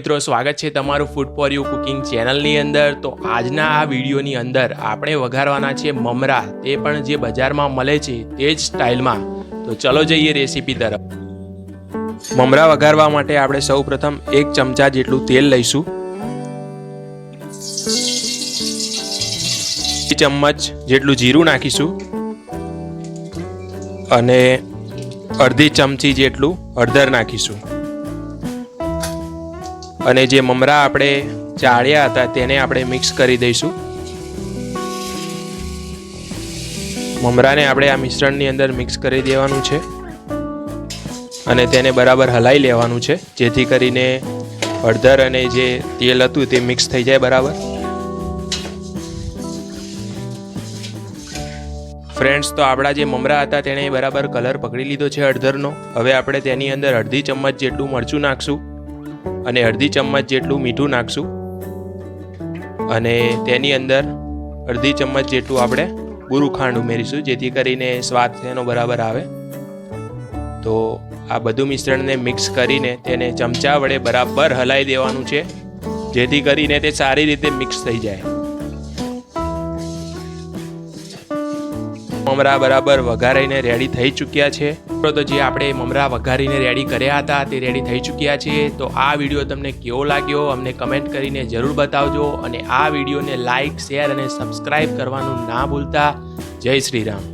મિત્રો, સ્વાગત છે તમારું ફૂડ ફોર યુ કુકિંગ ચેનલની અંદર. તો આજના આ વિડીયોની અંદર આપણે વઘારવાના છે મમરા. તે પણ જે બજારમાં મળે છે તે જ સ્ટાઇલમાં. તો ચલો જઈએ રેસીપી તરફ. મમરા વઘારવા માટે આપણે સૌ પ્રથમ એક ચમચા જેટલું તેલ લઈશું. ચમચ જેટલું જીરું નાખીશું. અને અડધી ચમચી જેટલું હળદર નાખીશું. અને જે મમરા આપણે ચાળ્યા હતા તેને આપણે મિક્સ કરી દઈશું. મમરાને આપણે આ મિશ્રણની અંદર મિક્સ કરી દેવાનું છે અને તેને બરાબર હલાઈ લેવાનું છે, જેથી કરીને હળદર અને જે તેલ હતું તે મિક્સ થઈ જાય બરાબર. ફ્રેન્ડ્સ, તો આપણા જે મમરા હતા તેણે બરાબર કલર પકડી લીધો છે હળદરનો. હવે આપણે તેની અંદર અડધી ચમચ જેટલું મરચું નાખશું. અને અડધી ચમચ જેટલું મીઠું નાખશું. અને તેની અંદર અડધી ચમચ જેટલું આપણે બુરું ખાંડ ઉમેરીશું, જેથી કરીને સ્વાદ તેનો બરાબર આવે. તો આ બધું મિશ્રણને મિક્સ કરીને તેને ચમચા વડે બરાબર હલાવી દેવાનું છે, જેથી કરીને તે સારી રીતે મિક્સ થઈ જાય. મમરા બરાબર વઘારીને રેડી થઈ ચૂક્યા છે. તો જે આપણે મમરા વઘારીને રેડી કર્યા હતા તે રેડી થઈ ચૂક્યા છે. તો આ વીડિયો તમને કેવો લાગ્યો અમને કમેન્ટ કરીને જરૂર બતાવજો અને આ વિડીયોને લાઇક શેર અને સબસ્ક્રાઈબ કરવાનું ના ભૂલતા. જય શ્રી રામ.